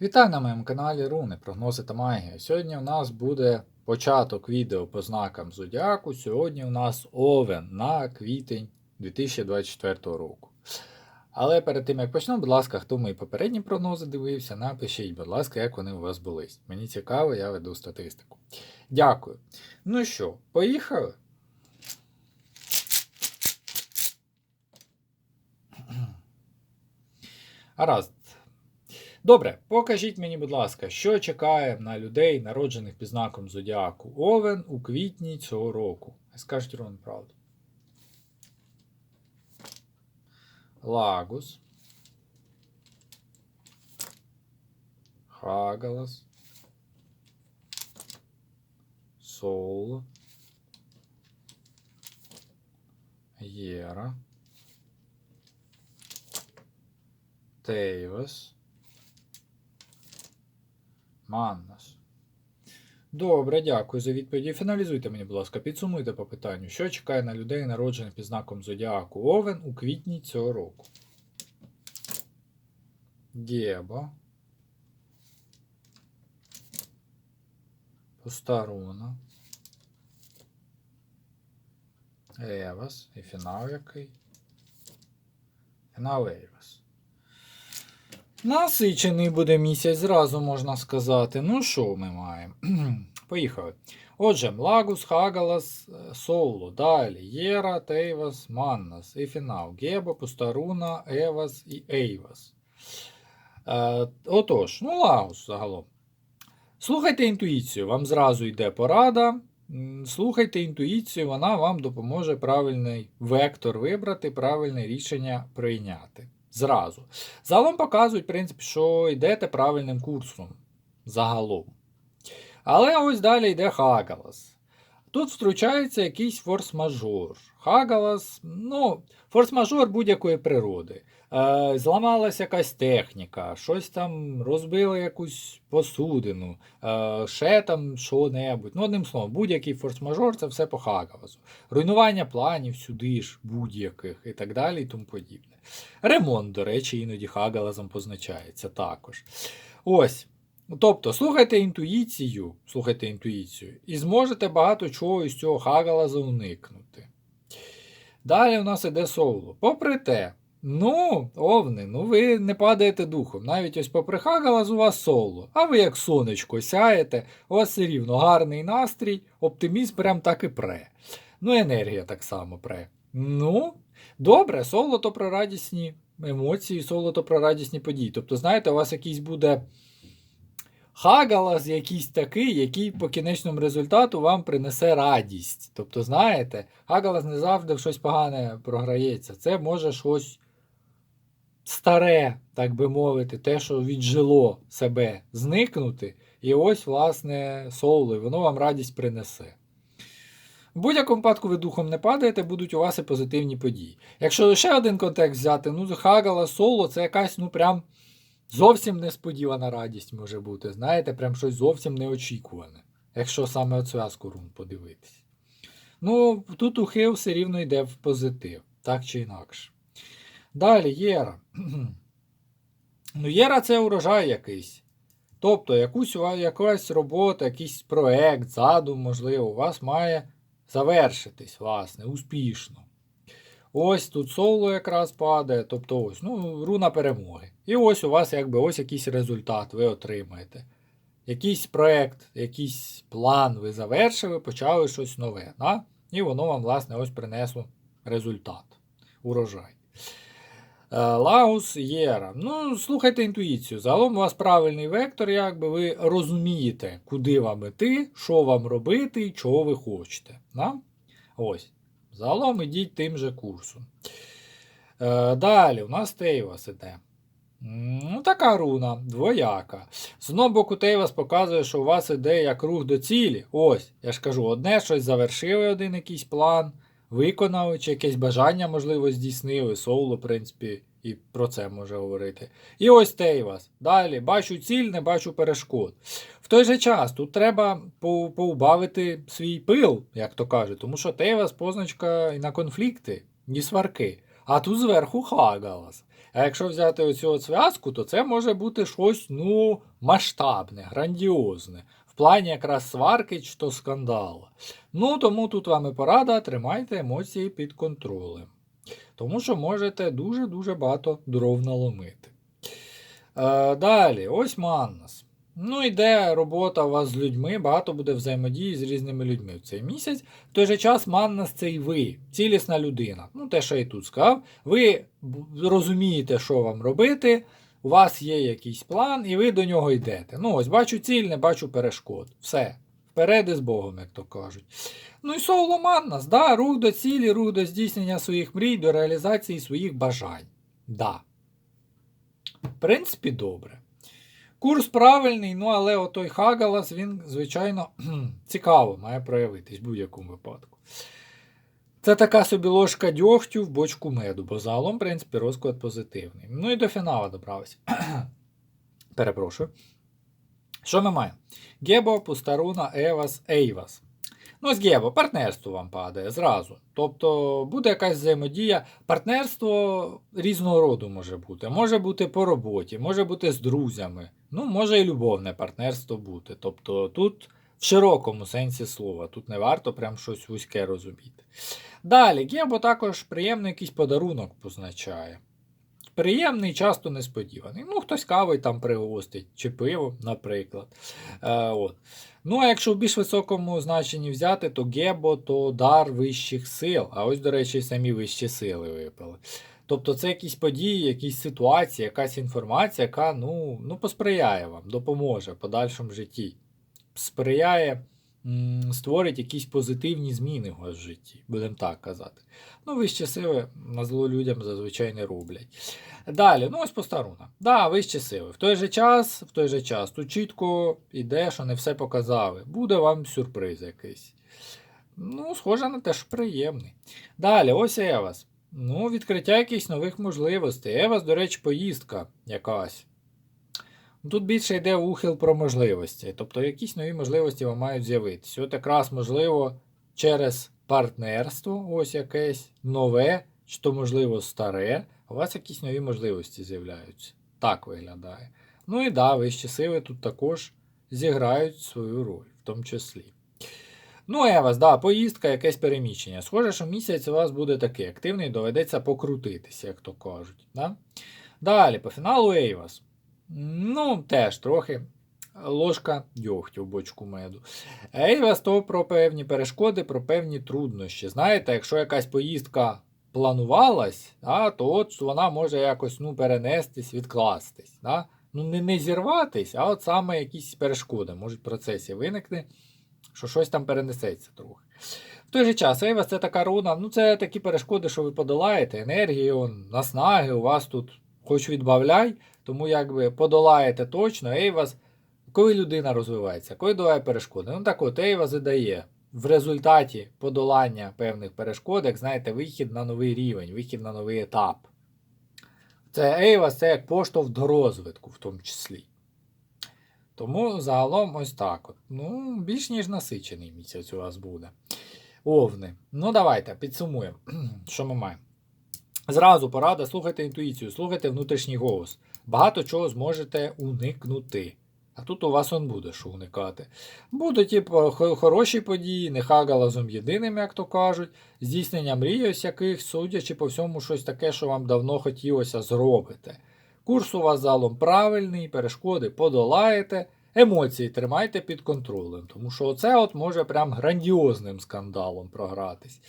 Вітаю на моєму каналі Руни, прогнози та магія. Сьогодні у нас буде початок відео по знакам Зодіаку. Сьогодні у нас Овен на квітень 2024 року. Але перед тим як почнемо, будь ласка, хто мої попередні прогнози дивився, напишіть, будь ласка, як вони у вас були. Мені цікаво, я веду статистику. Дякую. Ну що, поїхали? Гаразд. Добре, покажіть мені, будь ласка, що чекає на людей, народжених під знаком Зодіаку Овен у квітні цього року. Скажіть Рон правду. Лагус. Хагалас. Сол. Єра. Тейвас. Маннас. Добре, дякую за відповіді. Фіналізуйте мені, будь ласка, підсумуйте по питанню, що чекає на людей, народжених під знаком Зодіаку Овен у квітні цього року. Геба. Постарона. Евас. І фінал який? Фінал Евас. Насичений буде місяць, зразу можна сказати. Ну, що ми маємо? Поїхали. Отже, Лагус, Хагалас, Соуло, далі Єра, Тейвас, Маннас і фінал. Геба, Пустаруна, Евас і Ейвас. Е, отож, ну, Лагус загалом. Слухайте інтуїцію, вам зразу йде порада. Слухайте інтуїцію, вона вам допоможе правильний вектор вибрати, правильне рішення прийняти. Зразу. Загалом показують, в принципі, що йдете правильним курсом. Загалом. Але ось далі йде Хагалас. Тут втручається якийсь форс-мажор. Хагалас, ну, форс-мажор будь-якої природи. Е, зламалася якась техніка, щось там розбили якусь посудину, е, ще там що-небудь. Ну, одним словом, будь-який форс-мажор це все по Хагаласу. Руйнування планів сюди ж, будь-яких і так далі, і тому подібне. Ремонт, до речі, іноді Хагалазом позначається також. Ось. Тобто, слухайте інтуїцію, слухайте інтуїцію, і зможете багато чого із цього Хагалаза уникнути. Далі у нас іде соло. Попри те, ну, овни, ну ви не падаєте духом. Навіть ось попри Хагалаз у вас соло. А ви як сонечко сяєте, у вас все рівно гарний настрій, оптимізм прям так і пре. Ну, енергія так само пре. Ну, добре, соло то про радісні емоції, соло то про радісні події. Тобто, знаєте, у вас якийсь буде. Хагалас якийсь такий, який по кінечному результату вам принесе радість. Тобто, знаєте, Хагалас не завжди в щось погане програється. Це може щось старе, так би мовити, те, що віджило себе, зникнути. І ось, власне, і воно вам радість принесе. В будь-якому випадку ви духом не падаєте, будуть у вас і позитивні події. Якщо лише один контекст взяти, ну, Хагалас соло це якась, ну, прям. Зовсім несподівана радість може бути. Знаєте, прям щось зовсім неочікуване, якщо саме от зв'язку рун подивитись. Ну, тут ухил все рівно йде в позитив, так чи інакше. Далі Єра. Ну, Єра це урожай якийсь. Тобто, якусь, якась робота, якийсь проект, задум, можливо, у вас має завершитись, власне, успішно. Ось тут соло якраз падає, тобто ось, ну, руна перемоги. І ось у вас якби ось якийсь результат ви отримаєте. Якийсь проект, якийсь план ви завершили, почали щось нове. Да? І воно вам, власне, ось принесло результат. Урожай. Е, Лаус Єра. Ну, слухайте інтуїцію. Загалом у вас правильний вектор, якби ви розумієте, куди вам іти, що вам робити і чого ви хочете. Да? Ось. Загалом ідіть тим же курсом. Е, далі у нас Тейвас іде. Ну, така руна, двояка. З одного боку, Тейвас показує, що у вас іде як рух до цілі. Ось, я ж кажу, одне щось завершили, один якийсь план, виконали, чи якесь бажання, можливо, здійснили. Соуло, в принципі, і про це може говорити. І ось Тейвас. Далі бачу ціль, не бачу перешкод. В той же час тут треба поубавити свій пил, як то кажуть, тому що Тейвас позначка і на конфлікти, ні сварки. А тут зверху Хагалас. А якщо взяти оцю зв'язку, то це може бути щось ну, масштабне, грандіозне. В плані якраз сварки чи то скандала. Ну, тому тут вам і порада, тримайте емоції під контролем. Тому що можете дуже-дуже багато дров наломити. Е, далі, ось Маннас. Ну, йде робота у вас з людьми, багато буде взаємодії з різними людьми в цей місяць. В той же час Маннас це і ви, цілісна людина. Ну, те, що я і тут сказав. Ви розумієте, що вам робити, у вас є якийсь план, і ви до нього йдете. Ну, ось бачу ціль, не бачу перешкод. Все. Вперед із Богом, як то кажуть. Ну і Соло Маннас, да, рух до цілі, рух до здійснення своїх мрій, до реалізації своїх бажань. Да. В принципі, добре. Курс правильний, ну але отой Хагалас, він, звичайно, цікаво має проявитись в будь-якому випадку. Це така собі ложка дьогтю в бочку меду, бо загалом, в принципі, розклад позитивний. Ну і до фіналу добрався. Перепрошую. Що ми маємо? Гебо, Пустаруна, Евас, Ейвас. Ну, з Гебо, партнерство вам падає зразу. Тобто буде якась взаємодія. Партнерство різного роду може бути. Може бути по роботі, може бути з друзями. Ну, може і любовне партнерство бути. Тобто тут в широкому сенсі слова, тут не варто прям щось вузьке розуміти. Далі, Гебо також приємний якийсь подарунок позначає. Приємний, часто несподіваний. Ну, хтось кавою там пригостить, чи пиво, наприклад. Е, от. Ну, а якщо в більш високому значенні взяти, то гебо то дар вищих сил. А ось, до речі, самі вищі сили випали. Тобто це якісь події, якісь ситуації, якась інформація, яка ну, ну, посприяє вам, допоможе в подальшому житті. Сприяє, створить якісь позитивні зміни у вас в житті, будемо так казати. Ну, вищі сили на зло людям зазвичай не роблять. Далі, ну ось постаруна. Да, вищі сили. В той же час, в той же час, тут чітко йде, що не все показали. Буде вам сюрприз якийсь. Ну, схоже на те, що приємний. Далі, ось Евас. Ну, відкриття якихось нових можливостей. Евас, до речі, поїздка якась. Тут більше йде ухил про можливості. Тобто якісь нові можливості вам мають з'явитися. От якраз можливо через партнерство, ось якесь нове, чи то, можливо, старе, у вас якісь нові можливості з'являються. Так виглядає. Ну і да, вищі сили тут також зіграють свою роль, в тому числі. Ну, Евас, да, поїздка, якесь переміщення. Схоже, що місяць у вас буде такий активний, доведеться покрутитися, як то кажуть. Да? Далі, по фіналу Ейвас. Ну, теж трохи ложка дьогтю в бочку меду. Ейвас то про певні перешкоди, про певні труднощі. Знаєте, якщо якась поїздка планувалась, да, то от вона може якось ну, перенестись, відкластись. Да? Ну, не, не зірватись, а от саме якісь перешкоди можуть в процесі виникти, що щось там перенесеться трохи. В той же час, Ейвас це така руна, ну це такі перешкоди, що ви подолаєте, енергії, он, наснаги, у вас тут хоч відбавляй, тому якби подолаєте точно, Ейвас, коли людина розвивається, коли долає перешкоди. Ну так от Ейвас і дає в результаті подолання певних перешкод, як знаєте, вихід на новий рівень, вихід на новий етап. Це Ейвас це як поштовх до розвитку, в тому числі. Тому загалом ось так. от. Ну, більш ніж насичений місяць у вас буде. Овни. Ну, давайте підсумуємо, що ми маємо. Зразу порада, слухайте інтуїцію, слухайте внутрішній голос. Багато чого зможете уникнути. А тут у вас он буде що уникати. Будуть і хороші події, не хагалазом єдиним, як то кажуть, здійснення мрій ось яких, судячи по всьому, щось таке, що вам давно хотілося, зробите. Курс у вас залом правильний, перешкоди подолаєте, емоції тримайте під контролем, тому що оце от може прям грандіозним скандалом програтись.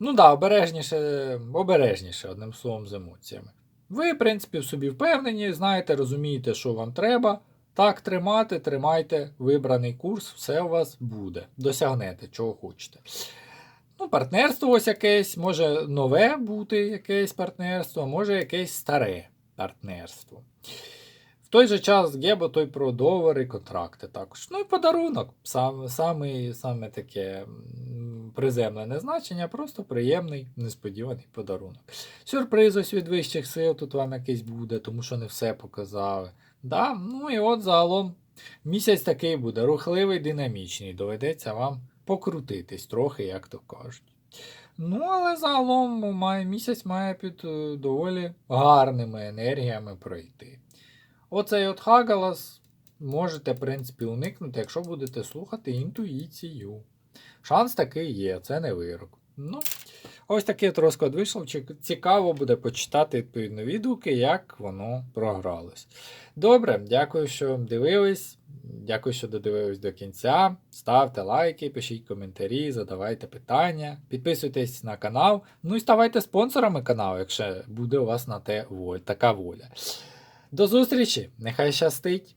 Ну да, обережніше, обережніше, одним словом, з емоціями. Ви, в принципі, в собі впевнені, знаєте, розумієте, що вам треба. Так тримати, тримайте вибраний курс, все у вас буде. Досягнете, чого хочете. Ну, партнерство ось якесь, може нове бути якесь партнерство, може якесь старе партнерство. В той же час Гебо той про договори, контракти також. Ну і подарунок. Сам, саме, саме таке приземлене значення, просто приємний, несподіваний подарунок. Сюрприз ось від вищих сил тут вам якийсь буде, тому що не все показали. Да? Ну і от загалом місяць такий буде, рухливий, динамічний. Доведеться вам покрутитись трохи, як то кажуть. Ну, але загалом має, місяць має під е, доволі гарними енергіями пройти. Оцей от Хагалас можете, в принципі, уникнути, якщо будете слухати інтуїцію. Шанс такий є, це не вирок. Ну, ось такий розклад вийшов. Цікаво буде почитати відповідно відгуки, як воно програлось. Добре, дякую, що дивились. Дякую, що додивились до кінця. Ставте лайки, пишіть коментарі, задавайте питання, підписуйтесь на канал. Ну і ставайте спонсорами каналу, якщо буде у вас на те воль, така воля. До зустрічі! Нехай щастить!